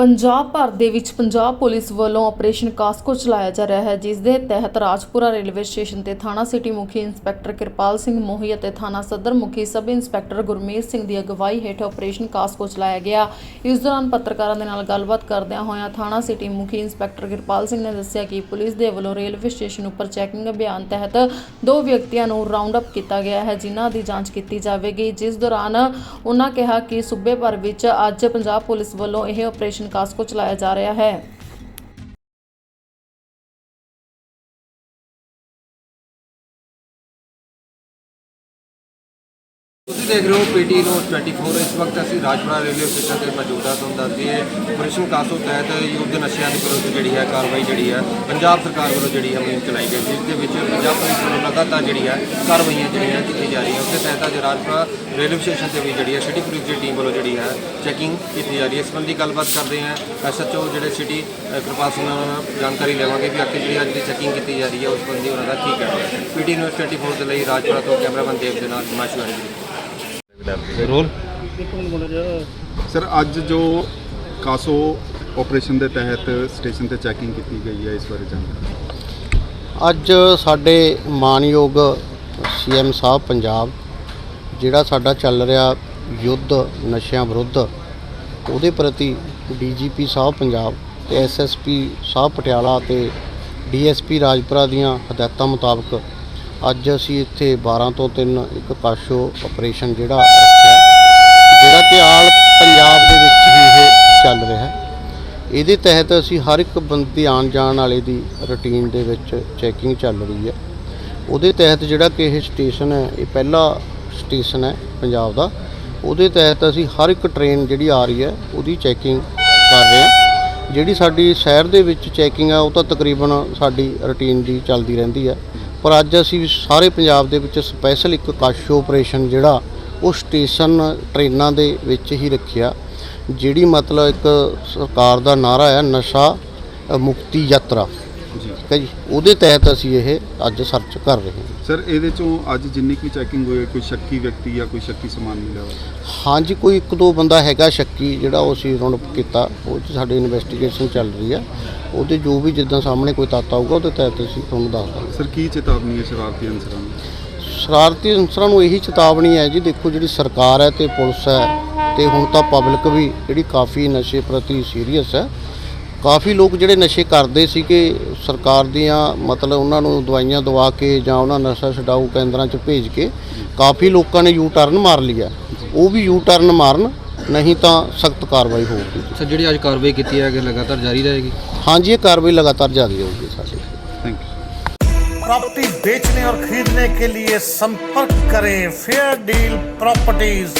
ਪੰਜਾਬ ਭਰ ਦੇ ਵਿੱਚ ਪੰਜਾਬ ਪੁਲਿਸ ਵੱਲੋਂ ਆਪਰੇਸ਼ਨ ਕਾਸਕੋ ਚਲਾਇਆ ਜਾ ਰਿਹਾ ਹੈ, ਜਿਸ ਦੇ ਤਹਿਤ ਰਾਜਪੁਰਾ ਰੇਲਵੇ ਸਟੇਸ਼ਨ ਤੇ ਥਾਣਾ ਸਿਟੀ ਮੁਖੀ ਇੰਸਪੈਕਟਰ ਕਿਰਪਾਲ ਸਿੰਘ ਮੋਹੀ ਅਤੇ ਥਾਣਾ ਸਦਰ ਮੁਖੀ ਸਬ ਇੰਸਪੈਕਟਰ ਗੁਰਮੀਤ ਸਿੰਘ ਦੀ ਅਗਵਾਈ ਹੇਠ ਆਪਰੇਸ਼ਨ ਕਾਸਕੋ ਚਲਾਇਆ ਗਿਆ। ਇਸ ਦੌਰਾਨ ਪੱਤਰਕਾਰਾਂ ਦੇ ਨਾਲ ਗੱਲਬਾਤ ਕਰਦਿਆਂ ਹੋਇਆਂ ਥਾਣਾ ਸਿਟੀ ਮੁਖੀ ਇੰਸਪੈਕਟਰ ਕਿਰਪਾਲ ਸਿੰਘ ਨੇ ਦੱਸਿਆ ਕਿ ਪੁਲਿਸ ਦੇ ਵੱਲੋਂ ਰੇਲਵੇ ਸਟੇਸ਼ਨ ਉੱਪਰ ਚੈਕਿੰਗ ਅਭਿਆਨ ਤਹਿਤ ਦੋ ਵਿਅਕਤੀਆਂ ਨੂੰ ਰਾਉਂਡ ਅਪ ਕੀਤਾ ਗਿਆ ਹੈ, ਜਿਨ੍ਹਾਂ ਦੀ ਜਾਂਚ ਕੀਤੀ ਜਾਵੇਗੀ। ਜਿਸ ਦੌਰਾਨ ਉਹਨਾਂ ਕਿਹਾ ਕਿ ਸੂਬੇ ਭਰ ਵਿੱਚ ਅੱਜ ਪੰਜਾਬ ਪੁਲਿਸ ਵੱਲੋਂ ਇਹ ਆਪਰੇਸ਼ਨ ਕਾਸਕੋ ਚਲਾਇਆ ਜਾ ਰਿਹਾ ਹੈ। ਤੁਸੀਂ ਦੇਖ ਰਹੇ ਹੋ ਪੀਟੀ ਨਿਊਜ਼ 24 ਇਸ ਵਕਤ ਅਸੀਂ ਰਾਜਪੁਰਾ ਰੇਲਵੇ ਸਟੇਸ਼ਨ ਤੇ ਮੌਜੂਦ ਹਾਂ। ਤੁਹਾਨੂੰ ਦੱਸ ਦਈਏ ਆਪਰੇਸ਼ਨ ਕਾਸੋ ਤਹਿਤ ਯੁੱਧ ਨਸ਼ਿਆਂ ਦੇ ਵਿਰੁੱਧ ਜਿਹੜੀ ਹੈ ਕਾਰਵਾਈ ਜਿਹੜੀ ਹੈ ਪੰਜਾਬ ਸਰਕਾਰ ਵੱਲੋਂ ਜਿਹੜੀ ਹੈ ਮੁਹਿੰਮ ਚਲਾਈ ਗਈ ਜਿਸ ਦੇ ਵਿੱਚ ਪੰਜਾਬ ਪੁਲਿਸ ਵੱਲੋਂ ਲਗਾਤਾਰ ਜਿਹੜੀ ਹੈ ਕਾਰਵਾਈਆਂ ਜਿਹੜੀਆਂ ਕੀਤੀ ਜਾ ਰਹੀਆਂ। ਉਸੇ ਤਹਿਤ ਅੱਜ ਰਾਜਪੁਰਾ ਰੇਲਵੇ ਸਟੇਸ਼ਨ ਤੇ ਵੀ ਜਿਹੜੀ ਹੈ ਸਿਟੀ ਪੁਲਿਸ ਦੀ ਟੀਮ ਵੱਲੋਂ ਜਿਹੜੀ ਹੈ ਚੈਕਿੰਗ ਕੀਤੀ ਜਾ ਰਹੀ ਹੈ। ਇਸ ਸੰਬੰਧੀ ਗੱਲਬਾਤ ਕਰਦੇ ਹਾਂ ਐਸਐਚਓ ਜਿਹੜੇ ਸਿਟੀ ਅ, ਕਿਰਪਾਲ ਸਿੰਘ ਨਾਲ ਜਾਣਕਾਰੀ ਲਵਾਂਗੇ ਵੀ ਆਖਿਰ ਜਿਹੜੀ ਅੱਜ ਦੀ ਚੈਕਿੰਗ ਕੀਤੀ ਜਾ ਰਹੀ ਹੈ ਉਸ ਸੰਬੰਧੀ ਉਹਨਾਂ ਦਾ ਕੀ ਕਹਿਣਾ ਹੈ। ਪੀਟੀ ਨਿਊਜ਼ 24 ਦੇ ਲਈ ਰਾਜਪੁਰਾ ਤੋਂ ਕੈਮਰਾਮੈਨ ਦੇਵ ਦੇ ਨਾਲ ਹਿਮਾਸ਼ੂ ਜੀ ਰੋਲ? ਸਰ ਅੱਜ ਜੋ ਕਾਸੋ ਆਪਰੇਸ਼ਨ ਦੇ ਤਹਿਤ ਸਟੇਸ਼ਨ ਤੇ ਚੈਕਿੰਗ ਕੀਤੀ ਗਈ ਹੈ ਇਸ ਬਾਰੇ ਜਾਣਕਾਰੀ? ਅੱਜ ਸਾਡੇ ਮਾਨਯੋਗ ਸੀਐਮ ਸਾਹਿਬ ਪੰਜਾਬ ਜਿਹੜਾ ਸਾਡਾ ਚੱਲ ਰਿਹਾ ਯੁੱਧ ਨਸ਼ਿਆਂ ਵਿਰੁੱਧ ਉਹਦੇ ਪ੍ਰਤੀ ਡੀਜੀਪੀ ਸਾਹਿਬ ਪੰਜਾਬ ਤੇ ਐਸਐਸਪੀ ਸਾਹਿਬ ਪਟਿਆਲਾ ਤੇ ਡੀਐਸਪੀ ਰਾਜਪੁਰਾ ਦੀਆਂ ਹਦਾਇਤਾਂ ਮੁਤਾਬਕ ਅੱਜ ਅਸੀਂ ਇੱਥੇ 12 ਤੋਂ 3 ਇੱਕ ਪਾਸ਼ੋ ਆਪਰੇਸ਼ਨ ਜਿਹੜਾ ਰੱਖਿਆ ਜਿਹੜਾ ਕਿ ਆਲ ਪੰਜਾਬ ਦੇ ਵਿੱਚ ਹੀ ਇਹ ਚੱਲ ਰਿਹਾ ਹੈ। ਇਹਦੇ ਤਹਿਤ ਅਸੀਂ ਹਰ ਇੱਕ ਬੰਦੇ ਆਉਣ ਜਾਣ ਵਾਲੇ ਦੀ ਰੁਟੀਨ ਦੇ ਵਿੱਚ ਚੈਕਿੰਗ ਚੱਲ ਰਹੀ ਹੈ। ਉਹਦੇ ਤਹਿਤ ਜਿਹੜਾ ਕਿ ਇਹ ਸਟੇਸ਼ਨ ਹੈ, ਇਹ ਪਹਿਲਾ ਸਟੇਸ਼ਨ ਹੈ ਪੰਜਾਬ ਦਾ। ਉਹਦੇ ਤਹਿਤ ਅਸੀਂ ਹਰ ਇੱਕ ਟ੍ਰੇਨ ਜਿਹੜੀ ਆ ਰਹੀ ਹੈ, ਉਹਦੀ ਚੈਕਿੰਗ ਕਰ ਰਹੇ ਹਾਂ। ਜਿਹੜੀ ਸਾਡੀ ਸ਼ਹਿਰ ਦੇ ਵਿੱਚ ਚੈਕਿੰਗ ਆ ਉਹ ਤਾਂ ਤਕਰੀਬਨ ਸਾਡੀ ਰੁਟੀਨ ਦੀ ਚੱਲਦੀ ਰਹਿੰਦੀ ਹੈ। ਪਰ ਅੱਜ ਅਸੀਂ ਸਾਰੇ ਪੰਜਾਬ ਦੇ ਵਿੱਚ ਸਪੈਸ਼ਲ ਇੱਕ ਕਾਸ਼ੋ ਆਪਰੇਸ਼ਨ ਜਿਹੜਾ ਉਹ ਸਟੇਸ਼ਨ ਟ੍ਰੇਨਾਂ ਦੇ ਵਿੱਚ ਹੀ ਰੱਖਿਆ ਜਿਹੜੀ ਮਤਲਬ ਇੱਕ ਸਰਕਾਰ ਦਾ ਨਾਰਾ ਹੈ ਨਸ਼ਾ ਮੁਕਤੀ ਯਾਤਰਾ। ਠੀਕ ਹੈ ਜੀ? ਉਹਦੇ ਤਹਿਤ ਅਸੀਂ ਇਹ ਅੱਜ ਸਰਚ ਕਰ ਰਹੇ ਹਾਂ। ਸਰ ਇਹਦੇ ਚੋਂ ਅੱਜ ਜਿੰਨੀ ਕੀ ਚੈਕਿੰਗ ਹੋਈ ਹੈ ਕੋਈ ਸ਼ੱਕੀ ਵਿਅਕਤੀ ਜਾਂ ਕੋਈ ਸ਼ੱਕੀ ਸਮਾਨ ਮਿਲਿਆ ਹੋਇਆ? ਹਾਂਜੀ ਕੋਈ ਇੱਕ ਦੋ ਬੰਦਾ ਹੈਗਾ ਸ਼ੱਕੀ ਜਿਹੜਾ ਉਹ ਅਸੀਂ ਅਪ ਕੀਤਾ। ਉਹ 'ਚ ਸਾਡੀ ਇਨਵੈਸਟੀਗੇਸ਼ਨ ਚੱਲ ਰਹੀ ਹੈ ਉਹਦੇ ਜੋ ਵੀ ਜਿੱਦਾਂ ਸਾਹਮਣੇ ਕੋਈ ਤੱਤ ਆਊਗਾ ਉਹਦੇ ਤਹਿਤ ਅਸੀਂ ਤੁਹਾਨੂੰ ਦੱਸ ਦਾਂਗੇ। ਸਰ ਕੀ ਚੇਤਾਵਨੀ ਹੈ ਸ਼ਰਾਰਤੀ ਅਨਸਰਾਂ ਨੂੰ? ਸ਼ਰਾਰਤੀ ਅਨਸਰਾਂ ਨੂੰ ਇਹੀ ਚੇਤਾਵਨੀ ਹੈ ਜੀ ਦੇਖੋ ਜਿਹੜੀ ਸਰਕਾਰ ਹੈ ਤੇ ਪੁਲਿਸ ਹੈ ਤੇ ਹੁਣ ਤਾਂ ਪਬਲਿਕ ਵੀ ਜਿਹੜੀ ਕਾਫੀ ਨਸ਼ੇ ਪ੍ਰਤੀ ਸੀਰੀਅਸ ਹੈ। ਕਾਫੀ ਲੋਕ ਜਿਹੜੇ ਨਸ਼ੇ ਕਰਦੇ ਸੀ ਕਿ ਸਰਕਾਰ ਦੀਆਂ ਮਤਲਬ ਉਹਨਾਂ ਨੂੰ ਦਵਾਈਆਂ ਦਵਾ ਕੇ ਜਾਂ ਉਹਨਾਂ ਨਸ਼ਾ ਛਡਾਊ ਕੇਂਦਰਾਂ 'ਚ ਭੇਜ ਕੇ ਕਾਫੀ ਲੋਕਾਂ ਨੇ ਯੂ ਟਰਨ ਮਾਰ ਲਿਆ ਉਹ ਵੀ ਯੂ ਟਰਨ ਮਾਰਨ ਨਹੀਂ ਤਾਂ ਸਖਤ ਕਾਰਵਾਈ ਹੋਊਗੀ ਸਰ ਜਿਹੜੀ ਅੱਜ ਕਾਰਵਾਈ ਕੀਤੀ ਹੈ ਕਿ ਲਗਾਤਾਰ ਜਾਰੀ ਰਹੇਗੀ ਹਾਂਜੀ ਇਹ ਕਾਰਵਾਈ ਲਗਾਤਾਰ ਜਾਰੀ ਰਹੂਗੀ ਸਾਡੀ ਥੈਂਕ ਯੂ प्रॉपर्टी बेचने और खरीदने के लिए संपर्क करें फेयर डील प्रॉपर्टीज